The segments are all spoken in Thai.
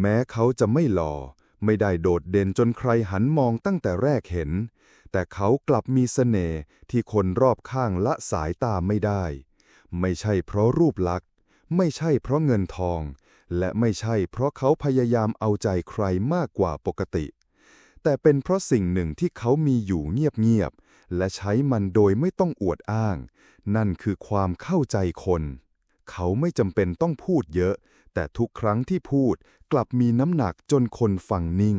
แม้เขาจะไม่หล่อ ไม่ได้โดดเด่นจนใครหันมองตั้งแต่แรกเห็น แต่เขากลับมีเสน่ห์ที่คนรอบข้างละสายตาไม่ได้ ไม่ใช่เพราะรูปลักษณ์ ไม่ใช่เพราะเงินทอง และไม่ใช่เพราะเขาพยายามเอาใจใครมากกว่าปกติ แต่เป็นเพราะสิ่งหนึ่งที่เขามีอยู่เงียบๆ และใช้มันโดยไม่ต้องอวดอ้าง นั่นคือความเข้าใจคนเขาไม่จำเป็นต้องพูดเยอะ แต่ทุกครั้งที่พูดกลับมีน้ำหนักจนคนฟังนิ่ง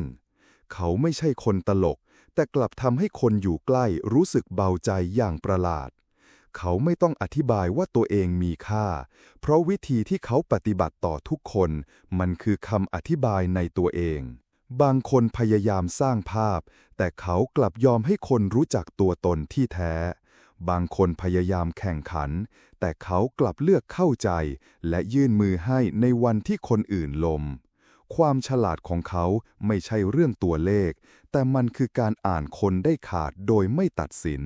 เขาไม่ใช่คนตลก แต่กลับทำให้คนอยู่ใกล้รู้สึกเบาใจอย่างประหลาด เขาไม่ต้องอธิบายว่าตัวเองมีค่า เพราะวิธีที่เขาปฏิบัติต่อทุกคน มันคือคำอธิบายในตัวเอง บางคนพยายามสร้างภาพ แต่เขากลับยอมให้คนรู้จักตัวตนที่แท้ บางคนพยายามแข่งขัน แต่เขากลับเลือกเข้าใจ และยื่นมือให้ในวันที่คนอื่นลม ความฉลาดของเขาไม่ใช่เรื่องตัวเลข แต่มันคือการอ่านคนได้ขาดโดยไม่ตัดสิน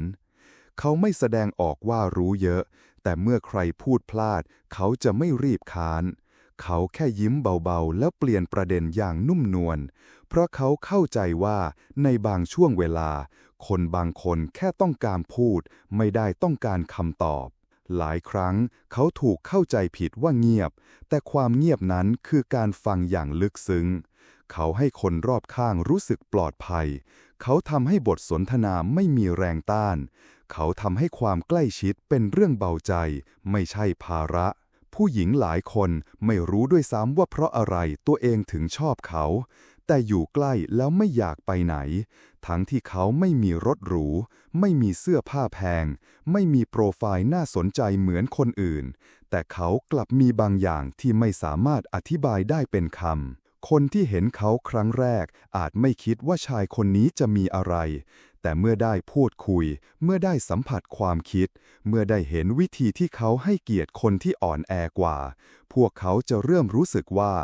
เขาไม่แสดงออกว่ารู้เยอะ แต่เมื่อใครพูดพลาด เขาจะไม่รีบค้านเขาแค่ยิ้มเบาๆ แล้วเปลี่ยนประเด็นอย่างนุ่มนวล เพราะเขาเข้าใจว่าในบางช่วงเวลา คนบางคนแค่ต้องการพูด ไม่ได้ต้องการคำตอบ หลายครั้งเขาถูกเข้าใจผิดว่าเงียบ แต่ความเงียบนั้นคือการฟังอย่างลึกซึ้ง เขาให้คนรอบข้างรู้สึกปลอดภัย เขาทำให้บทสนทนาไม่มีแรงต้าน เขาทำให้ความใกล้ชิดเป็นเรื่องเบาใจ ไม่ใช่ภาระผู้หญิงหลายคนไม่รู้ด้วยซ้ำว่าเพราะอะไรตัวเองถึงชอบเขา แต่อยู่ใกล้แล้วไม่อยากไปไหน ทั้งที่เขาไม่มีรถหรู ไม่มีเสื้อผ้าแพง ไม่มีโปรไฟล์น่าสนใจเหมือนคนอื่น แต่เขากลับมีบางอย่างที่ไม่สามารถอธิบายได้เป็นคำคนที่เห็นเขาครั้งแรก อาจไม่คิดว่าชายคนนี้จะมีอะไร แต่เมื่อได้พูดคุย เมื่อได้สัมผัสความคิด เมื่อได้เห็นวิธีที่เขาให้เกียรติคนที่อ่อนแอกว่า พวกเขาจะเริ่มรู้สึกว่า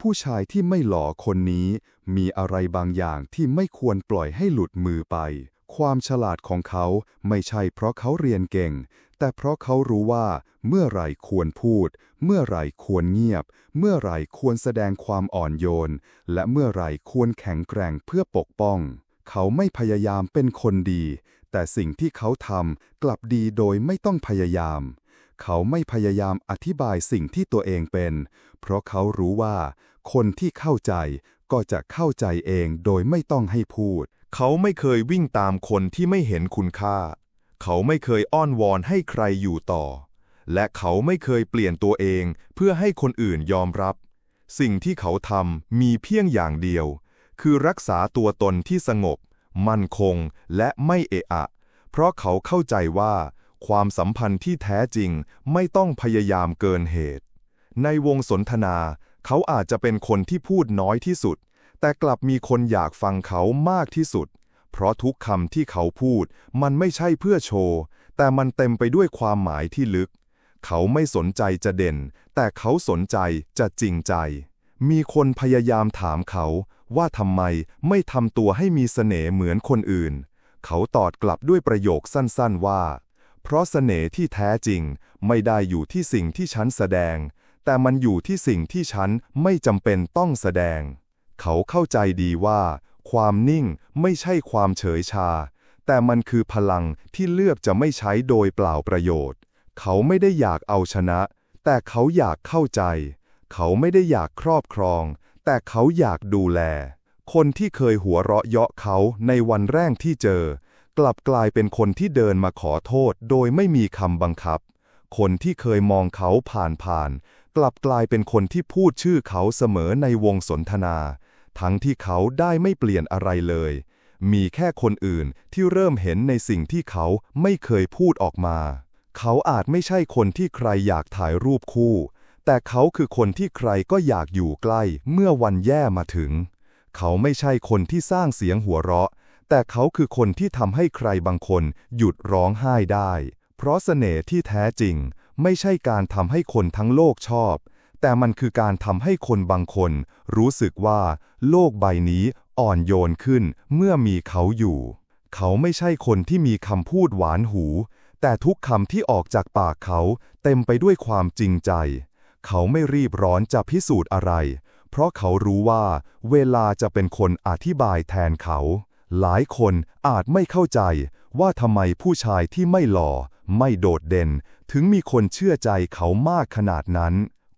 ผู้ชายที่ไม่หล่อคนนี้ มีอะไรบางอย่างที่ไม่ควรปล่อยให้หลุดมือไป ความฉลาดของเขาไม่ใช่เพราะเขาเรียนเก่ง แต่เพราะเขารู้ว่า เมื่อไรควรพูด เมื่อไรควรเงียบ เมื่อไรควรแสดงความอ่อนโยน และเมื่อไรควรแข็งแกร่งเพื่อปกป้อง เขาไม่พยายามเป็นคนดี แต่สิ่งที่เขาทำกลับดีโดยไม่ต้องพยายาม เขาไม่พยายามอธิบายสิ่งที่ตัวเองเป็น เพราะเขารู้ว่า คนที่เข้าใจก็จะเข้าใจเองโดยไม่ต้องให้พูด เขาไม่เคยวิ่งตามคนที่ไม่เห็นคุณค่า เขาไม่เคยอ้อนวอนให้ใครอยู่ต่อ และเขาไม่เคยเปลี่ยนตัวเองเพื่อให้คนอื่นยอมรับ สิ่งที่เขาทำมีเพียงอย่างเดียว คือรักษาตัวตนที่สงบ มั่นคงและไม่เอะอะ เพราะเขาเข้าใจว่า ความสัมพันธ์ที่แท้จริงไม่ต้องพยายามเกินเหตุ ในวงสนทนา เขาอาจจะเป็นคนที่พูดน้อยที่สุด แต่กลับมีคนอยากฟังเขามากที่สุด เพราะทุกคำที่เขาพูด มันไม่ใช่เพื่อโชว์ แต่มันเต็มไปด้วยความหมายที่ลึก เขาไม่สนใจจะเด่น แต่เขาสนใจจะจริงใจ มีคนพยายามถามเขาว่าทำไมไม่ทำตัวให้มีเสน่ห์เหมือนคนอื่น เขาตอบกลับด้วยประโยคสั้นๆว่า เพราะเสน่ห์ที่แท้จริงไม่ได้อยู่ที่สิ่งที่ฉันแสดง แต่มันอยู่ที่สิ่งที่ฉันไม่จำเป็นต้องแสดง เขาเข้าใจดีว่า ความนิ่งไม่ใช่ความเฉยชา แต่มันคือพลังที่เลือกจะไม่ใช้โดยเปล่าประโยชน์ เขาไม่ได้อยากเอาชนะ แต่เขาอยากเข้าใจ เขาไม่ได้อยากครอบครอง แต่เขาอยากดูแล คนที่เคยหัวเราะเยาะเขาในวันแรกที่เจอ กลับกลายเป็นคนที่เดินมาขอโทษโดยไม่มีคำบังคับ คนที่เคยมองเขาผ่านๆ กลับกลายเป็นคนที่พูดชื่อเขาเสมอในวงสนทนา ทั้งที่เขาได้ไม่เปลี่ยนอะไรเลย มีแค่คนอื่นที่เริ่มเห็นในสิ่งที่เขาไม่เคยพูดออกมา เขาอาจไม่ใช่คนที่ใครอยากถ่ายรูปคู่ แต่เขาคือคนที่ใครก็อยากอยู่ใกล้เมื่อวันแย่มาถึง เขาไม่ใช่คนที่สร้างเสียงหัวเราะ แต่เขาคือคนที่ทำให้ใครบางคนหยุดร้องไห้ได้ เพราะเสน่ห์ที่แท้จริง ไม่ใช่การทำให้คนทั้งโลกชอบ แต่มันคือการทำให้คนบางคน รู้สึกว่า โลกใบนี้อ่อนโยนขึ้นเมื่อมีเขาอยู่ เขาไม่ใช่คนที่มีคำพูดหวานหู แต่ทุกคำที่ออกจากปากเขาเต็มไปด้วยความจริงใจ เขาไม่รีบร้อนจะพิสูจน์อะไร เพเพราะเขารู้ว่า เวลาจะเป็นคนอธิบายแทนเขา หลายคนอาจไม่เข้าใจว่าทำไมผู้ชายที่ไม่หล่อ ไม่โดดเด่น ถึงมีคนเชื่อใจเขามากขนาดนั้น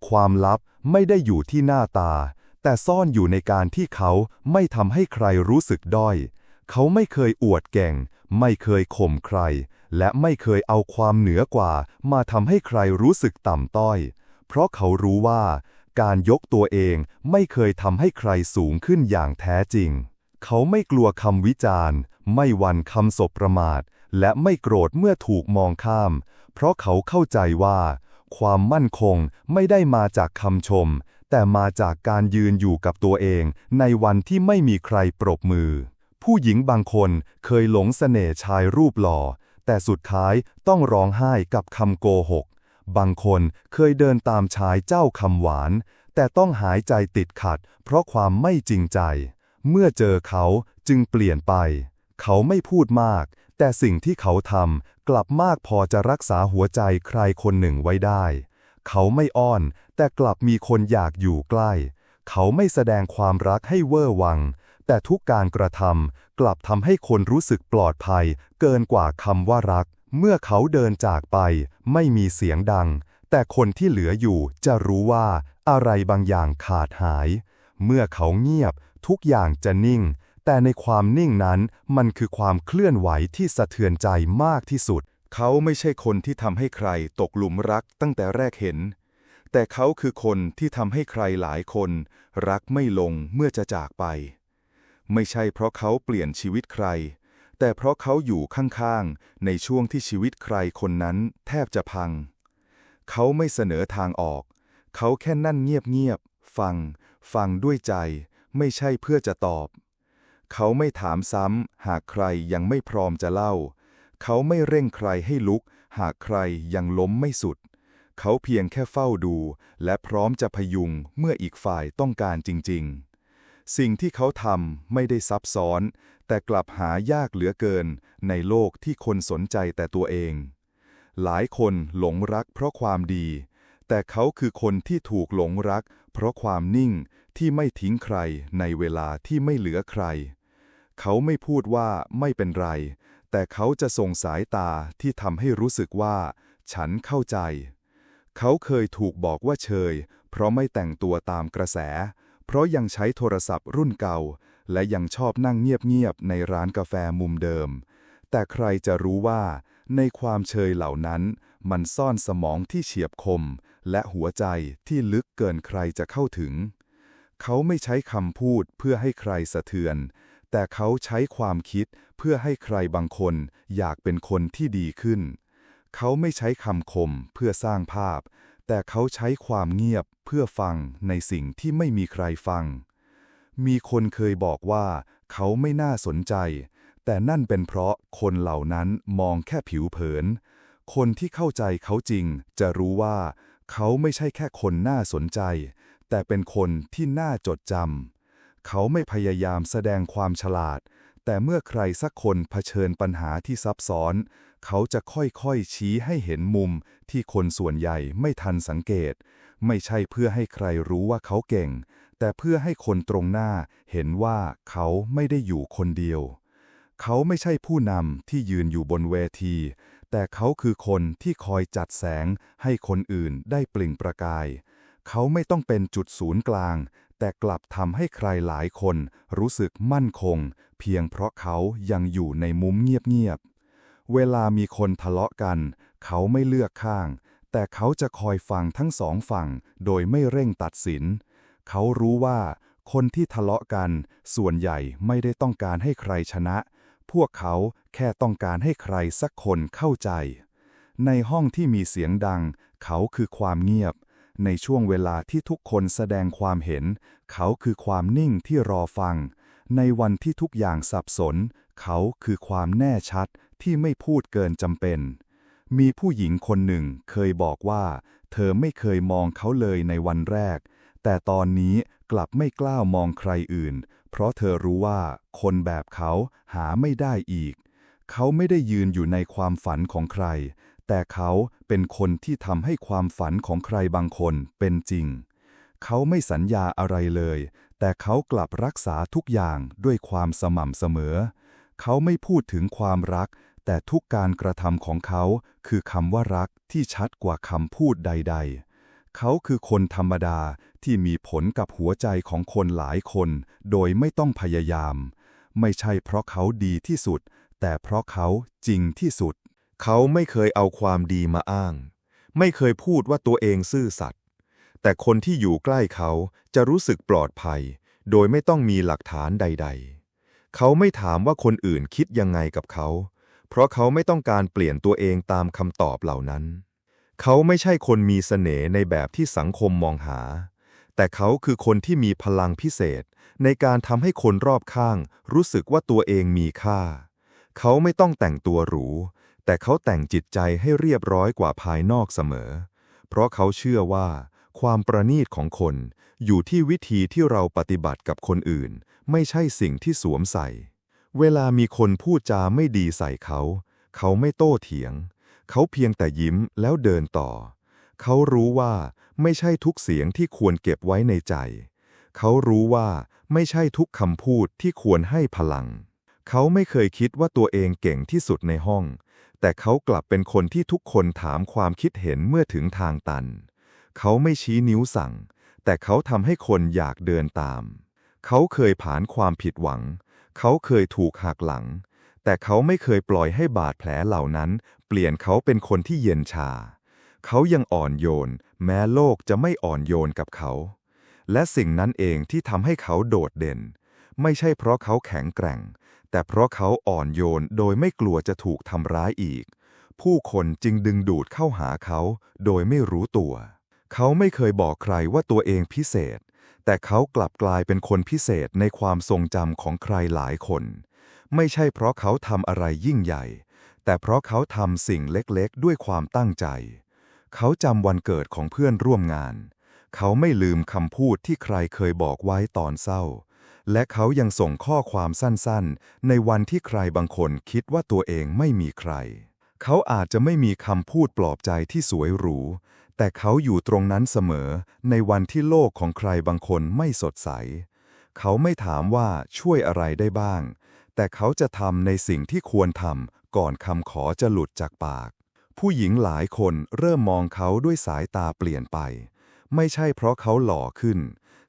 ความลับไม่ได้อยู่ที่หน้าตา แต่ซ่อนอยู่ในการที่เขาไม่ทำให้ใครรู้สึกด้อย เขาไม่เคยอวดเก่ง ไม่เคยข่มใคร และไม่เคยเอาความเหนือกว่า มาทำให้ใครรู้สึกต่ำต้อย เพราะเขารู้ว่า การยกตัวเองไม่เคยทำให้ใครสูงขึ้นอย่างแท้จริง เขาไม่กลัวคำวิจารณ์ ไม่หวั่นคำสบประมาท และไม่โกรธเมื่อถูกมองข้าม เพราะเขาเข้าใจว่า ความมั่นคงไม่ได้มาจากคำชม แต่มาจากการยืนอยู่กับตัวเอง ในวันที่ไม่มีใครปรบมือ ผู้หญิงบางคนเคยหลงเสน่ห์ชายรูปหล่อ แต่สุดท้ายต้องร้องไห้กับคำโกหก บางคนเคยเดินตามชายเจ้าคำหวาน แต่ต้องหายใจติดขัด เพราะความไม่จริงใจ เมื่อเจอเขาจึงเปลี่ยนไป เขาไม่พูดมาก แต่สิ่งที่เขาทำกลับมากพอจะรักษาหัวใจใครคนหนึ่งไว้ได้ เขาไม่อ้อน แต่กลับมีคนอยากอยู่ใกล้ เขาไม่แสดงความรักให้เวอร์วัง แต่ทุกการกระทำกลับทำให้คนรู้สึกปลอดภัย เกินกว่าคำว่ารัก เมื่อเขาเดินจากไป ไม่มีเสียงดัง แต่คนที่เหลืออยู่จะรู้ว่าอะไรบางอย่างขาดหาย เมื่อเขาเงียบ ทุกอย่างจะนิ่ง แต่ในความนิ่งนั้นมันคือความเคลื่อนไหวที่สะเทือนใจมากที่สุด เขาไม่ใช่คนที่ทำให้ใครตกหลุมรักตั้งแต่แรกเห็น แต่เขาคือคนที่ทำให้ใครหลายคน รักไม่ลงเมื่อจะจากไป ไม่ใช่เพราะเขาเปลี่ยนชีวิตใคร แต่เพราะเขาอยู่ข้างๆ ในช่วงที่ชีวิตใครคนนั้นแทบจะพัง เขาไม่เสนอทางออก เขาแค่นั่นเงียบๆ ฟัง ฟังด้วยใจ ไม่ใช่เพื่อจะตอบ เขาไม่ถามซ้ำ หากใครยังไม่พร้อมจะเล่า เขาไม่เร่งใครให้ลุก หากใครยังล้มไม่สุด เขาเพียงแค่เฝ้าดู และพร้อมจะพยุงเมื่ออีกฝ่ายต้องการจริง ๆ สิ่งที่เขาทำไม่ได้ซับซ้อน แต่กลับหายากเหลือเกิน ในโลกที่คนสนใจแต่ตัวเอง หลายคนหลงรักเพราะความดี แต่เขาคือคนที่ถูกหลงรัก เพราะความนิ่ง ที่ไม่ทิ้งใครในเวลาที่ไม่เหลือใคร เขาไม่พูดว่าไม่เป็นไร แต่เขาจะส่งสายตาที่ทำให้รู้สึกว่า ฉันเข้าใจ เขาเคยถูกบอกว่าเชย เพราะไม่แต่งตัวตามกระแส เพราะยังใช้โทรศัพท์รุ่นเก่า และยังชอบนั่งเงียบๆในร้านกาแฟมุมเดิม แต่ใครจะรู้ว่า ในความเชยเหล่านั้น มันซ่อนสมองที่เฉียบคม และหัวใจที่ลึกเกินใครจะเข้าถึง เขาไม่ใช้คำพูดเพื่อให้ใครสะเทือน แต่เขาใช้ความคิดเพื่อให้ใครบางคน อยากเป็นคนที่ดีขึ้น เขาไม่ใช้คำคมเพื่อสร้างภาพ แต่เขาใช้ความเงียบเพื่อฟังในสิ่งที่ไม่มีใครฟัง มีคนเคยบอกว่า เขาไม่น่าสนใจ แต่นั่นเป็นเพราะคนเหล่านั้นมองแค่ผิวเผิน คนที่เข้าใจเขาจริงจะรู้ว่า เขาไม่ใช่แค่คนน่าสนใจ แต่เป็นคนที่น่าจดจำ เขาไม่พยายามแสดงความฉลาด แต่เมื่อใครสักคนเผชิญปัญหาที่ซับซ้อน เขาจะค่อยๆชี้ให้เห็นมุมที่คนส่วนใหญ่ไม่ทันสังเกต ไม่ใช่เพื่อให้ใครรู้ว่าเขาเก่ง แต่เพื่อให้คนตรงหน้าเห็นว่าเขาไม่ได้อยู่คนเดียว เขาไม่ใช่ผู้นำที่ยืนอยู่บนเวที แต่เขาคือคนที่คอยจัดแสงให้คนอื่นได้เปล่งประกาย เขาไม่ต้องเป็นจุดศูนย์กลาง แต่กลับทำให้ใครหลายคนรู้สึกมั่นคง เพียงเพราะเขายังอยู่ในมุมเงียบๆ เวลามีคนทะเลาะกัน เขาไม่เลือกข้าง แต่เขาจะคอยฟังทั้งสองฝั่ง โดยไม่เร่งตัดสิน เขารู้ว่าคนที่ทะเลาะกัน ส่วนใหญ่ไม่ได้ต้องการให้ใครชนะ พวกเขาแค่ต้องการให้ใครสักคนเข้าใจ ในห้องที่มีเสียงดัง เขาคือความเงียบ ในช่วงเวลาที่ทุกคนแสดงความเห็น เขาคือความนิ่งที่รอฟัง ในวันที่ทุกอย่างสับสน เขาคือความแน่ชัดที่ไม่พูดเกินจำเป็น มีผู้หญิงคนหนึ่งเคยบอกว่า เธอไม่เคยมองเขาเลยในวันแรก แต่ตอนนี้กลับไม่กล้ามองใครอื่น เพราะเธอรู้ว่าคนแบบเขาหาไม่ได้อีก เขาไม่ได้ยืนอยู่ในความฝันของใคร แต่เขาเป็นคนที่ทำให้ความฝันของใครบางคนเป็นจริง เขาไม่สัญญาอะไรเลย แต่เขากลับรักษาทุกอย่างด้วยความสม่ำเสมอ เขาไม่พูดถึงความรัก แต่ทุกการกระทำของเขาคือคำว่ารักที่ชัดกว่าคำพูดใด ๆเขาคือคนธรรมดาที่มีผลกับหัวใจของคนหลายคน โดยไม่ต้องพยายาม ไม่ใช่เพราะเขาดีที่สุด แต่เพราะเขาจริงที่สุด เขาไม่เคยเอาความดีมาอ้าง ไม่เคยพูดว่าตัวเองซื่อสัตย์แต่คนที่อยู่ใกล้เขาจะรู้สึกปลอดภัย โดยไม่ต้องมีหลักฐานใด ๆ เขาไม่ถามว่าคนอื่นคิดยังไงกับเขา เพราะเขาไม่ต้องการเปลี่ยนตัวเองตามคำตอบเหล่านั้น เขาไม่ใช่คนมีเสน่ห์ในแบบที่สังคมมองหา แต่เขาคือคนที่มีพลังพิเศษ ในการทำให้คนรอบข้าง รู้สึกว่าตัวเองมีค่า เขาไม่ต้องแต่งตัวหรู แต่เขาแต่งจิตใจให้เรียบร้อยกว่าภายนอกเสมอ เพราะเขาเชื่อว่า ความประณีตของคนอยู่ที่วิธีที่เราปฏิบัติกับคนอื่น ไม่ใช่สิ่งที่สวมใส่ เวลามีคนพูดจาไม่ดีใส่เขา เขาไม่โต้เถียง เขาเพียงแต่ยิ้มแล้วเดินต่อ เขารู้ว่าไม่ใช่ทุกเสียงที่ควรเก็บไว้ในใจ เขารู้ว่าไม่ใช่ทุกคำพูดที่ควรให้พลัง เขาไม่เคยคิดว่าตัวเองเก่งที่สุดในห้อง แต่เขากลับเป็นคนที่ทุกคนถามความคิดเห็นเมื่อถึงทางตัน เขาไม่ชี้นิ้วสั่ง แต่เขาทำให้คนอยากเดินตาม เขาเคยผ่านความผิดหวัง เขาเคยถูกหักหลัง แต่เขาไม่เคยปล่อยให้บาดแผลเหล่านั้น เปลี่ยนเขาเป็นคนที่เย็นชา เขายังอ่อนโยน แม้โลกจะไม่อ่อนโยนกับเขา และสิ่งนั้นเองที่ทำให้เขาโดดเด่น ไม่ใช่เพราะเขาแข็งแกร่ง แต่เพราะเขาอ่อนโยนโดยไม่กลัวจะถูกทำร้ายอีก ผู้คนจึงดึงดูดเข้าหาเขาโดยไม่รู้ตัว เขาไม่เคยบอกใครว่าตัวเองพิเศษ แต่เขากลับกลายเป็นคนพิเศษในความทรงจำของใครหลายคน ไม่ใช่เพราะเขาทำอะไรยิ่งใหญ่ แต่เพราะเขาทำสิ่งเล็กๆ ด้วยความตั้งใจ เขาจำวันเกิดของเพื่อนร่วมงาน เขาไม่ลืมคำพูดที่ใครเคยบอกไว้ตอนเศร้า และเขายังส่งข้อความสั้นๆ ในวันที่ใครบางคนคิดว่าตัวเองไม่มีใคร เขาอาจจะไม่มีคำพูดปลอบใจที่สวยหรู แต่เขาอยู่ตรงนั้นเสมอ ในวันที่โลกของใครบางคนไม่สดใส เขาไม่ถามว่าช่วยอะไรได้บ้าง แต่เขาจะทำในสิ่งที่ควรทำก่อนคำขอจะหลุดจากปาก ผู้หญิงหลายคนเริ่มมองเขาด้วยสายตาเปลี่ยนไป ไม่ใช่เพราะเขาหล่อขึ้น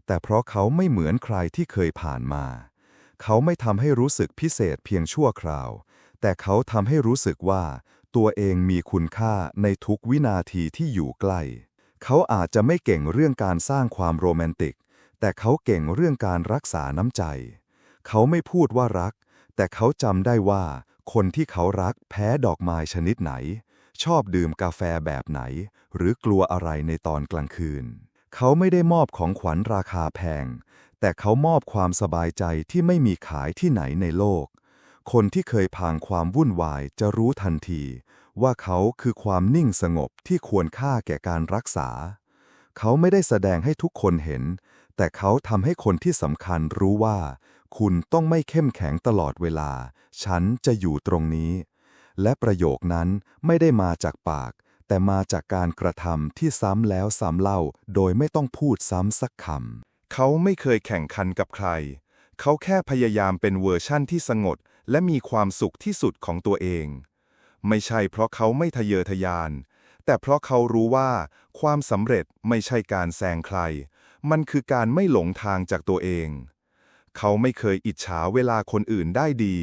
แต่เพราะเขาไม่เหมือนใครที่เคยผ่านมา เขาไม่ทำให้รู้สึกพิเศษเพียงชั่วคราว แต่เขาทำให้รู้สึกว่า ตัวเองมีคุณค่าในทุกวินาทีที่อยู่ใกล้ เขาอาจจะไม่เก่งเรื่องการสร้างความโรแมนติก แต่เขาเก่งเรื่องการรักษาน้ำใจ เขาไม่พูดว่ารัก แต่เขาจำได้ว่า คนที่เขารักแพ้ดอกไม้ชนิดไหน ชอบดื่มกาแฟแบบไหน หรือกลัวอะไรในตอนกลางคืน เขาไม่ได้มอบของขวัญราคาแพง แต่เขามอบความสบายใจที่ไม่มีขายที่ไหนในโลก คนที่เคยผ่านความวุ่นวายจะรู้ทันที ว่าเขาคือความนิ่งสงบที่ควรค่าแก่การรักษา เขาไม่ได้แสดงให้ทุกคนเห็น แต่เขาทำให้คนที่สำคัญรู้ว่า คุณต้องไม่เข้มแข็งตลอดเวลา ฉันจะอยู่ตรงนี้ และประโยคนั้นไม่ได้มาจากปาก แต่มาจากการกระทำที่ซ้ำแล้วซ้ำเล่า โดยไม่ต้องพูดซ้ำสักคำ เขาไม่เคยแข่งขันกับใคร เขาแค่พยายามเป็นเวอร์ชั่นที่สงบและมีความสุขที่สุดของตัวเอง ไม่ใช่เพราะเขาไม่ทะเยอทะยาน แต่เพราะเขารู้ว่า ความสำเร็จไม่ใช่การแซงใคร มันคือการไม่หลงทางจากตัวเอง เขาไม่เคยอิจฉาเวลาคนอื่นได้ดี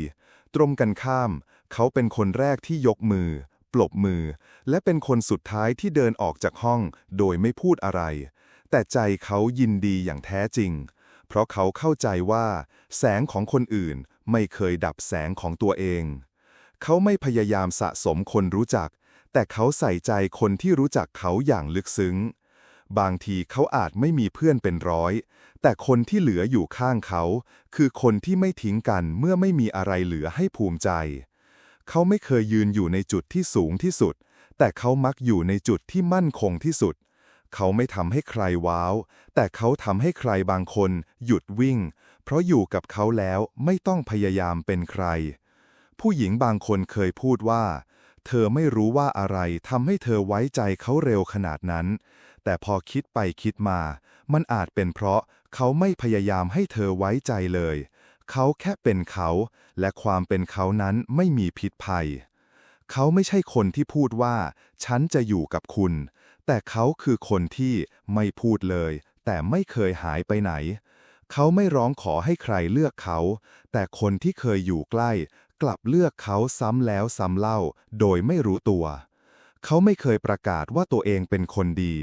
ตรงกันข้าม เขาเป็นคนแรกที่ยกมือ ปลบมือ และเป็นคนสุดท้ายที่เดินออกจากห้องโดยไม่พูดอะไร แต่ใจเขายินดีอย่างแท้จริง เพราะเขาเข้าใจว่า แสงของคนอื่นไม่เคยดับแสงของตัวเอง เขาไม่พยายามสะสมคนรู้จัก แต่เขาใส่ใจคนที่รู้จักเขาอย่างลึกซึ้ง บางทีเขาอาจไม่มีเพื่อนเป็นร้อย แต่คนที่เหลืออยู่ข้างเขา คือคนที่ไม่ทิ้งกันเมื่อไม่มีอะไรเหลือให้ภูมิใจ เขาไม่เคยยืนอยู่ในจุดที่สูงที่สุด แต่เขามักอยู่ในจุดที่มั่นคงที่สุด เขาไม่ทำให้ใครว้าว แต่เขาทำให้ใครบางคน หยุดวิ่ง เพราะอยู่กับเขาแล้วไม่ต้องพยายามเป็นใคร ผู้หญิงบางคนเคยพูดว่า เธอไม่รู้ว่าอะไรทำให้เธอไว้ใจเขาเร็วขนาดนั้น แต่พอคิดไปคิดมา มันอาจเป็นเพราะเขาไม่พยายามให้เธอไว้ใจเลย เขาแค่เป็นเขา และความเป็นเขานั้นไม่มีพิษภัย เขาไม่ใช่คนที่พูดว่า ฉันจะอยู่กับคุณ แต่เขาคือคนที่ไม่พูดเลย แต่ไม่เคยหายไปไหน เขาไม่ร้องขอให้ใครเลือกเขา แต่คนที่เคยอยู่ใกล้ กลับเลือกเขาซ้ำแล้วซ้ำเล่า โดยไม่รู้ตัว เขาไม่เคยประกาศว่าตัวเองเป็นคนดี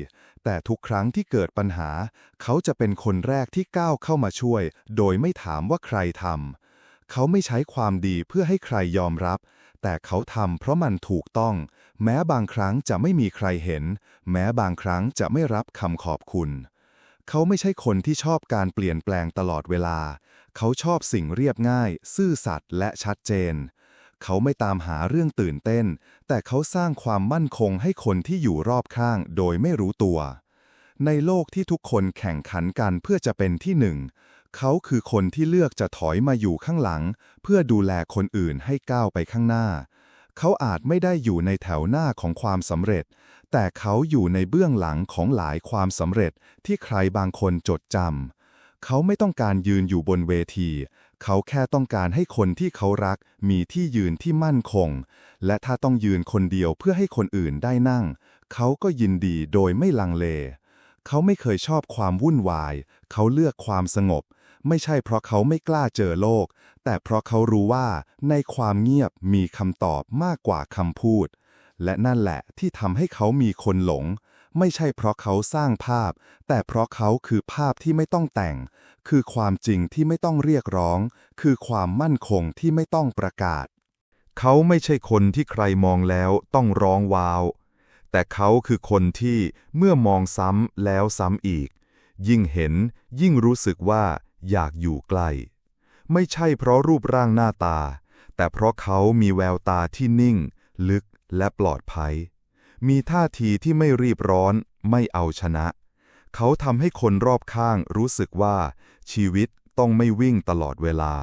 แต่ทุกครั้งที่เกิดปัญหา เขาจะเป็นคนแรกที่ก้าวเข้ามาช่วย โดยไม่ถามว่าใครทำเขาไม่ใช้ความดีเพื่อให้ใครยอมรับ แต่เขาทำเพราะมันถูกต้อง แม้บางครั้งจะไม่มีใครเห็น แม้บางครั้งจะไม่รับคำขอบคุณ เขาไม่ใช่คนที่ชอบการเปลี่ยนแปลงตลอดเวลา เขาชอบสิ่งเรียบง่าย ซื่อสัตย์และชัดเจน เขาไม่ตามหาเรื่องตื่นเต้น แต่เขาสร้างความมั่นคงให้คนที่อยู่รอบข้างโดยไม่รู้ตัว ในโลกที่ทุกคนแข่งขันกันเพื่อจะเป็นที่หนึ่ง เขาคือคนที่เลือกจะถอยมาอยู่ข้างหลัง เพื่อดูแลคนอื่นให้ก้าวไปข้างหน้า เขาอาจไม่ได้อยู่ในแถวหน้าของความสำเร็จ แต่เขาอยู่ในเบื้องหลังของหลายความสำเร็จที่ใครบางคนจดจำเขาไม่ต้องการยืนอยู่บนเวที เขาแค่ต้องการให้คนที่เขารักมีที่ยืนที่มั่นคง และถ้าต้องยืนคนเดียวเพื่อให้คนอื่นได้นั่ง เขาก็ยินดีโดยไม่ลังเล เขาไม่เคยชอบความวุ่นวาย เขาเลือกความสงบ ไม่ใช่เพราะเขาไม่กล้าเจอโลก แต่เพราะเขารู้ว่าในความเงียบมีคำตอบมากกว่าคำพูด และนั่นแหละที่ทำให้เขามีคนหลง ไม่ใช่เพราะเขาสร้างภาพ แต่เพราะเขาคือภาพที่ไม่ต้องแต่ง คือความจริงที่ไม่ต้องเรียกร้อง คือความมั่นคงที่ไม่ต้องประกาศ เขาไม่ใช่คนที่ใครมองแล้วต้องร้องว้าว แต่เขาคือคนที่เมื่อมองซ้ำแล้วซ้ำอีก ยิ่งเห็นยิ่งรู้สึกว่าอยากอยู่ใกล้ ไม่ใช่เพราะรูปร่างหน้าตา แต่เพราะเขามีแววตาที่นิ่ง ลึกและปลอดภัย มีท่าทีที่ไม่รีบร้อน ไม่เอาชนะ เขาทำให้คนรอบข้างรู้สึกว่า ชีวิตต้องไม่วิ่งตลอดเวลา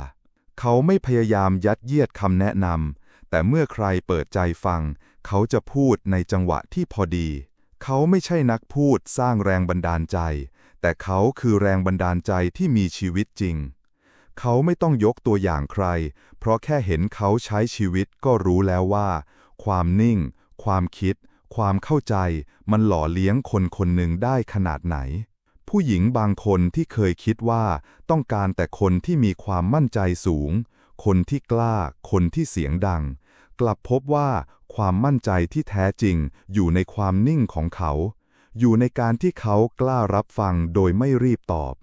เขาไม่พยายามยัดเยียดคำแนะนำแต่เมื่อใครเปิดใจฟัง เขาจะพูดในจังหวะที่พอดี เขาไม่ใช่นักพูดสร้างแรงบันดาลใจ แต่เขาคือแรงบันดาลใจที่มีชีวิตจริง เขาไม่ต้องยกตัวอย่างใคร เพราะแค่เห็นเขาใช้ชีวิตก็รู้แล้วว่า ความนิ่ง ความคิด ความเข้าใจมันหล่อเลี้ยงคนคนหนึ่งได้ขนาดไหน ผู้หญิงบางคนที่เคยคิดว่าต้องการแต่คนที่มีความมั่นใจสูง คนที่กล้า คนที่เสียงดัง กลับพบว่าความมั่นใจที่แท้จริงอยู่ในความนิ่งของเขา อยู่ในการที่เขากล้ารับฟังโดยไม่รีบตอบ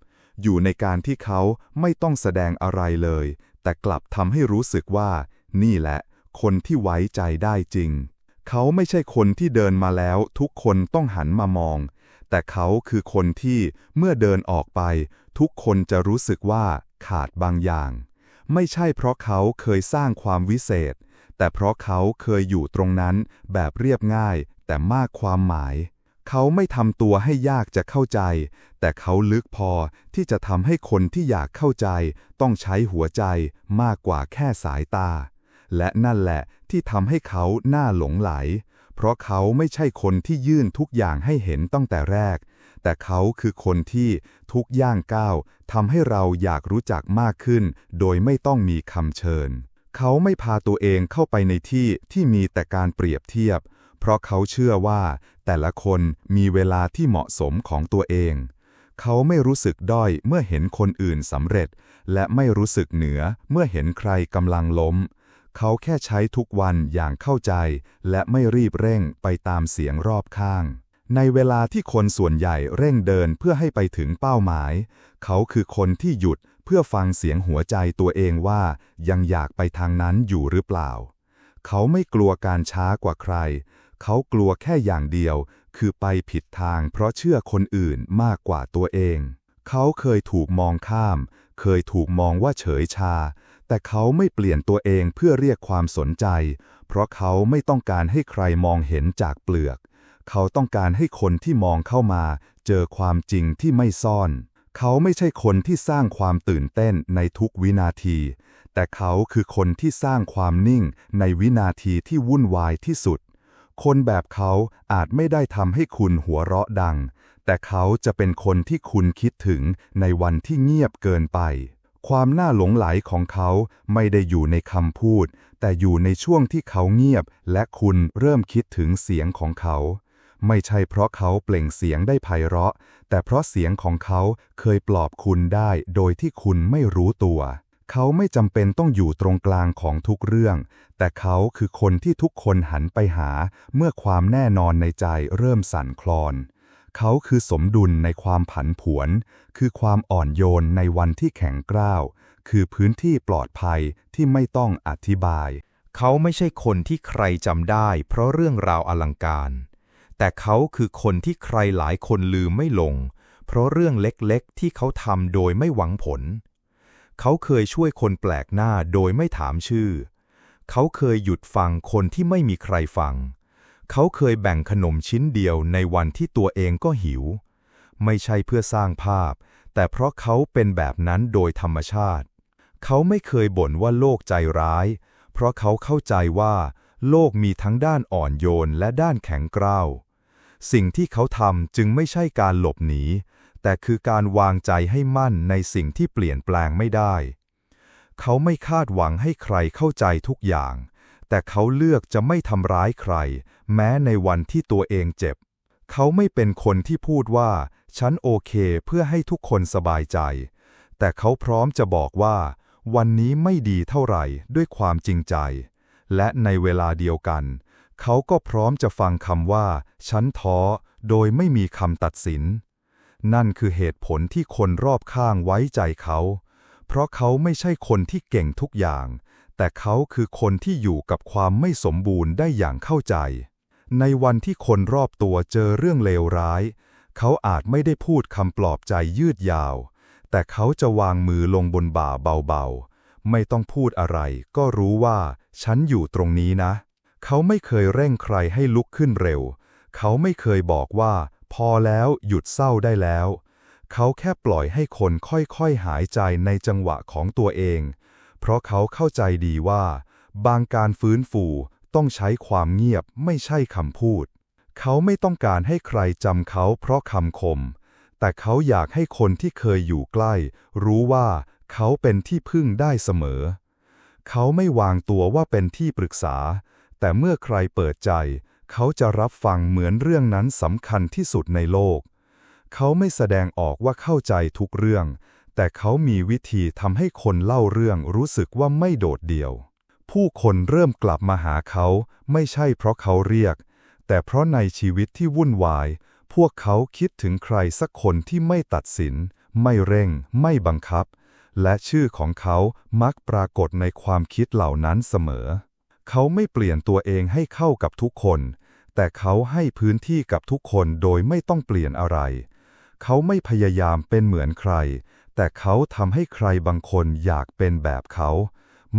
อยู่ในการที่เขาไม่ต้องแสดงอะไรเลย แต่กลับทำให้รู้สึกว่า นี่แหละ คนที่ไว้ใจได้จริง เขาไม่ใช่คนที่เดินมาแล้วทุกคนต้องหันมามอง แต่เขาคือคนที่เมื่อเดินออกไป ทุกคนจะรู้สึกว่าขาดบางอย่าง ไม่ใช่เพราะเขาเคยสร้างความวิเศษ แต่เพราะเขาเคยอยู่ตรงนั้นแบบเรียบง่าย แต่มากความหมาย เขาไม่ทำตัวให้ยากจะเข้าใจ แต่เขาลึกพอที่จะทำให้คนที่อยากเข้าใจ ต้องใช้หัวใจมากกว่าแค่สายตาและนั่นแหละ ที่ทำให้เขาหน้าหลงไหล เพราะเขาไม่ใช่คนที่ยื่นทุกอย่างให้เห็นตั้งแต่แรก แต่เขาคือคนที่ทุกย่างก้าวทำให้เราอยากรู้จักมากขึ้น โดยไม่ต้องมีคำเชิญ เขาไม่พาตัวเองเข้าไปในที่ที่มีแต่การเปรียบเทียบ เพราะเขาเชื่อว่า แต่ละคนมีเวลาที่เหมาะสมของตัวเองเขาไม่รู้สึกด้อยเมื่อเห็นคนอื่นสำเร็จ และไม่รู้สึกเหนือเมื่อเห็นใครกำลังล้ม เขาแค่ใช้ทุกวันอย่างเข้าใจ และไม่รีบเร่งไปตามเสียงรอบข้าง ในเวลาที่คนส่วนใหญ่เร่งเดินเพื่อให้ไปถึงเป้าหมาย เขาคือคนที่หยุดเพื่อฟังเสียงหัวใจตัวเองว่ายังอยากไปทางนั้นอยู่หรือเปล่า เขาไม่กลัวการช้ากว่าใคร เขากลัวแค่อย่างเดียว คือไปผิดทางเพราะเชื่อคนอื่นมากกว่าตัวเอง เขาเคยถูกมองข้าม เคยถูกมองว่าเฉยชา แต่เขาไม่เปลี่ยนตัวเองเพื่อเรียกความสนใจ เพราะเขาไม่ต้องการให้ใครมองเห็นจากเปลือก เขาต้องการให้คนที่มองเข้ามา เจอความจริงที่ไม่ซ่อน เขาไม่ใช่คนที่สร้างความตื่นเต้นในทุกวินาที แต่เขาคือคนที่สร้างความนิ่งในวินาทีที่วุ่นวายที่สุด คนแบบเขาอาจไม่ได้ทำให้คุณหัวเราะดัง แต่เขาจะเป็นคนที่คุณคิดถึงในวันที่เงียบเกินไป ความน่าหลงไหลของเขาไม่ได้อยู่ในคำพูด แต่อยู่ในช่วงที่เขาเงียบ และคุณเริ่มคิดถึงเสียงของเขา ไม่ใช่เพราะเขาเปล่งเสียงได้ไพเราะ แต่เพราะเสียงของเขาเคยปลอบคุณได้โดยที่คุณไม่รู้ตัว เขาไม่จำเป็นต้องอยู่ตรงกลางของทุกเรื่อง แต่เขาคือคนที่ทุกคนหันไปหา เมื่อความแน่นอนในใจเริ่มสั่นคลอน เขาคือสมดุลในความผันผวน คือความอ่อนโยนในวันที่แข็งกร้าว คือพื้นที่ปลอดภัยที่ไม่ต้องอธิบาย เขาไม่ใช่คนที่ใครจำได้ เพราะเรื่องราวอลังการ แต่เขาคือคนที่ใครหลายคนลืมไม่ลง เพราะเรื่องเล็กๆ ที่เขาทำโดยไม่หวังผล เขาเคยช่วยคนแปลกหน้าโดยไม่ถามชื่อ เขาเคยหยุดฟังคนที่ไม่มีใครฟัง เขาเคยแบ่งขนมชิ้นเดียวในวันที่ตัวเองก็หิว ไม่ใช่เพื่อสร้างภาพ แต่เพราะเขาเป็นแบบนั้นโดยธรรมชาติ เขาไม่เคยบ่นว่าโลกใจร้าย เพราะเขาเข้าใจว่า โลกมีทั้งด้านอ่อนโยนและด้านแข็งกร้าว สิ่งที่เขาทำจึงไม่ใช่การหลบหนี แต่คือการวางใจให้มั่นในสิ่งที่เปลี่ยนแปลงไม่ได้ เขาไม่คาดหวังให้ใครเข้าใจทุกอย่าง แต่เขาเลือกจะไม่ทำร้ายใคร แม้ในวันที่ตัวเองเจ็บ เขาไม่เป็นคนที่พูดว่า ฉันโอเคเพื่อให้ทุกคนสบายใจ แต่เขาพร้อมจะบอกว่า วันนี้ไม่ดีเท่าไหร่ด้วยความจริงใจ และในเวลาเดียวกัน เขาก็พร้อมจะฟังคำว่า ฉันท้อ โดยไม่มีคำตัดสิน นั่นคือเหตุผลที่คนรอบข้างไว้ใจเขา เพราะเขาไม่ใช่คนที่เก่งทุกอย่าง แต่เขาคือคนที่อยู่กับความไม่สมบูรณ์ได้อย่างเข้าใจ ในวันที่คนรอบตัวเจอเรื่องเลวร้าย เขาอาจไม่ได้พูดคำปลอบใจยืดยาว แต่เขาจะวางมือลงบนบ่าเบาๆ ไม่ต้องพูดอะไร ก็รู้ว่าฉันอยู่ตรงนี้นะ เขาไม่เคยเร่งใครให้ลุกขึ้นเร็ว เขาไม่เคยบอกว่า พอแล้วหยุดเศร้าได้แล้ว เขาแค่ปล่อยให้คนค่อยๆหายใจในจังหวะของตัวเอง เพราะเขาเข้าใจดีว่า บางการฟื้นฟูต้องใช้ความเงียบไม่ใช่คำพูด เขาไม่ต้องการให้ใครจำเขาเพราะคำคม แต่เขาอยากให้คนที่เคยอยู่ใกล้ รู้ว่าเขาเป็นที่พึ่งได้เสมอ เขาไม่วางตัวว่าเป็นที่ปรึกษา แต่เมื่อใครเปิดใจ เขาจะรับฟังเหมือนเรื่องนั้นสำคัญที่สุดในโลก เขาไม่แสดงออกว่าเข้าใจทุกเรื่อง แต่เขามีวิธีทำให้คนเล่าเรื่องรู้สึกว่าไม่โดดเดี่ยว ผู้คนเริ่มกลับมาหาเขาไม่ใช่เพราะเขาเรียก แต่เพราะในชีวิตที่วุ่นวาย พวกเขาคิดถึงใครสักคนที่ไม่ตัดสิน ไม่เร่ง ไม่บังคับ และชื่อของเขามักปรากฏในความคิดเหล่านั้นเสมอ เขาไม่เปลี่ยนตัวเองให้เข้ากับทุกคน แต่เขาให้พื้นที่กับทุกคนโดยไม่ต้องเปลี่ยนอะไร เขาไม่พยายามเป็นเหมือนใคร แต่เขาทำให้ใครบางคนอยากเป็นแบบเขา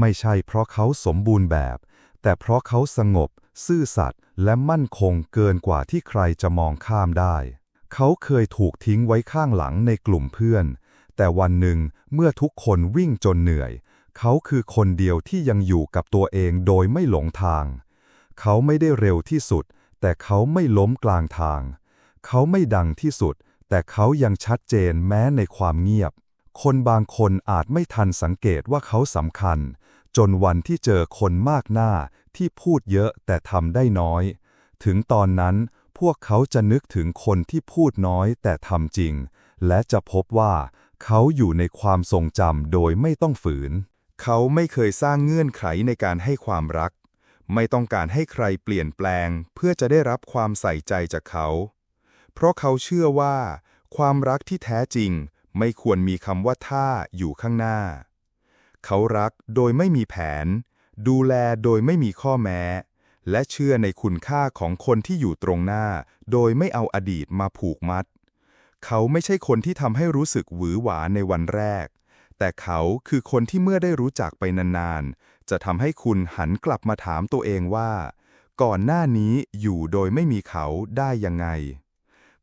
ไม่ใช่เพราะเขาสมบูรณ์แบบ แต่เพราะเขาสงบ ซื่อสัตย์และมั่นคงเกินกว่าที่ใครจะมองข้ามได้ เขาเคยถูกทิ้งไว้ข้างหลังในกลุ่มเพื่อน แต่วันหนึ่งเมื่อทุกคนวิ่งจนเหนื่อย เขาคือคนเดียวที่ยังอยู่กับตัวเองโดยไม่หลงทาง เขาไม่ได้เร็วที่สุด แต่เขาไม่ล้มกลางทาง เขาไม่ดังที่สุด แต่เขายังชัดเจนแม้ในความเงียบ คนบางคนอาจไม่ทันสังเกตว่าเขาสำคัญ จนวันที่เจอคนมากหน้าที่พูดเยอะแต่ทำได้น้อย ถึงตอนนั้นพวกเขาจะนึกถึงคนที่พูดน้อยแต่ทำจริง และจะพบว่าเขาอยู่ในความทรงจำโดยไม่ต้องฝืน เขาไม่เคยสร้างเงื่อนไขในการให้ความรัก ไม่ต้องการให้ใครเปลี่ยนแปลง เพื่อจะได้รับความใส่ใจจากเขา เพราะเขาเชื่อว่า ความรักที่แท้จริง ไม่ควรมีคำว่าถ้าอยู่ข้างหน้า เขารักโดยไม่มีแผน ดูแลโดยไม่มีข้อแม้ และเชื่อในคุณค่าของคนที่อยู่ตรงหน้า โดยไม่เอาอดีตมาผูกมัด เขาไม่ใช่คนที่ทำให้รู้สึกหวือหวาในวันแรก แต่เขาคือคนที่เมื่อได้รู้จักไปนานๆ จะทำให้คุณหันกลับมาถามตัวเองว่า ก่อนหน้านี้อยู่โดยไม่มีเขาได้ยังไง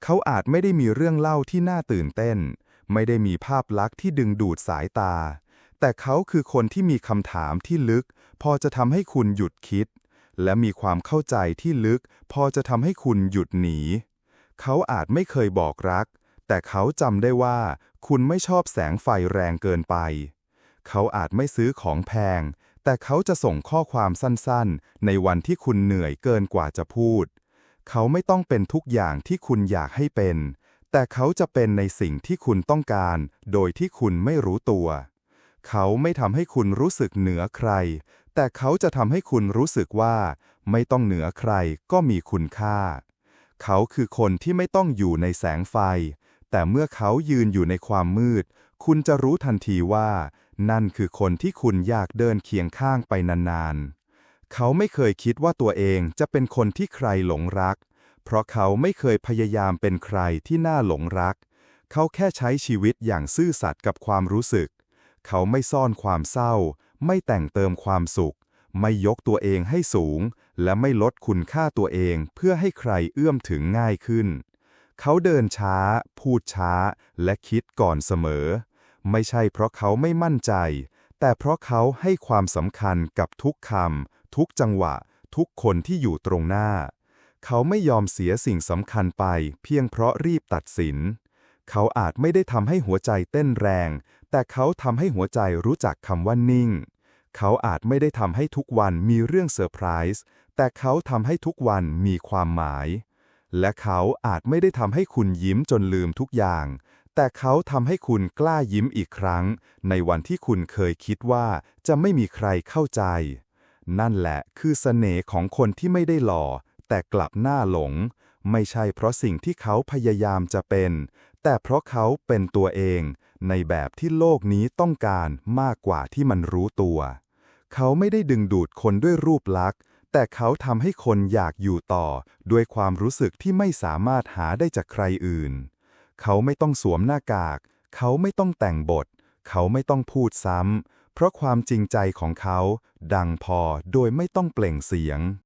เขาอาจไม่ได้มีเรื่องเล่าที่น่าตื่นเต้น ไม่ได้มีภาพลักษณ์ที่ดึงดูดสายตา แต่เขาคือคนที่มีคำถามที่ลึก พอจะทำให้คุณหยุดคิด และมีความเข้าใจที่ลึก พอจะทำให้คุณหยุดหนี เขาอาจไม่เคยบอกรัก แต่เขาจำได้ว่า คุณไม่ชอบแสงไฟแรงเกินไป เขาอาจไม่ซื้อของแพง แต่เขาจะส่งข้อความสั้นๆ ในวันที่คุณเหนื่อยเกินกว่าจะพูด เขาไม่ต้องเป็นทุกอย่างที่คุณอยากให้เป็น แต่เขาจะเป็นในสิ่งที่คุณต้องการ โดยที่คุณไม่รู้ตัว เขาไม่ทำให้คุณรู้สึกเหนือใคร แต่เขาจะทำให้คุณรู้สึกว่า ไม่ต้องเหนือใครก็มีคุณค่า เขาคือคนที่ไม่ต้องอยู่ในแสงไฟ แต่เมื่อเขายืนอยู่ในความมืด คุณจะรู้ทันทีว่า นั่นคือคนที่คุณอยากเดินเคียงข้างไปนานๆ เขาไม่เคยคิดว่าตัวเองจะเป็นคนที่ใครหลงรัก เพราะเขาไม่เคยพยายามเป็นใครที่น่าหลงรัก เขาแค่ใช้ชีวิตอย่างซื่อสัตย์กับความรู้สึก เขาไม่ซ่อนความเศร้า ไม่แต่งเติมความสุข ไม่ยกตัวเองให้สูง และไม่ลดคุณค่าตัวเองเพื่อให้ใครเอื้อมถึงง่ายขึ้น เขาเดินช้า พูดช้า และคิดก่อนเสมอ ไม่ใช่เพราะเขาไม่มั่นใจ แต่เพราะเขาให้ความสำคัญกับทุกคำทุกจังหวะ ทุกคนที่อยู่ตรงหน้า เขาไม่ยอมเสียสิ่งสำคัญไปเพียงเพราะรีบตัดสิน เขาอาจไม่ได้ทำให้หัวใจเต้นแรง แต่เขาทำให้หัวใจรู้จักคำว่านิ่ง เขาอาจไม่ได้ทำให้ทุกวันมีเรื่องเซอร์ไพรส์ แต่เขาทำให้ทุกวันมีความหมาย และเขาอาจไม่ได้ทำให้คุณยิ้มจนลืมทุกอย่าง แต่เขาทำให้คุณกล้ายิ้มอีกครั้ง ในวันที่คุณเคยคิดว่าจะไม่มีใครเข้าใจ นั่นแหละคือเสน่ห์ของคนที่ไม่ได้หล่อ แต่กลับหน้าหลง ไม่ใช่เพราะสิ่งที่เขาพยายามจะเป็น แต่เพราะเขาเป็นตัวเอง ในแบบที่โลกนี้ต้องการมากกว่าที่มันรู้ตัว เขาไม่ได้ดึงดูดคนด้วยรูปลักษณ์ แต่เขาทำให้คนอยากอยู่ต่อ ด้วยความรู้สึกที่ไม่สามารถหาได้จากใครอื่น เขาไม่ต้องสวมหน้ากาก เขาไม่ต้องแต่งบท เขาไม่ต้องพูดซ้ำเพราะความจริงใจของเขา ดังพอโดยไม่ต้องเปล่งเสียง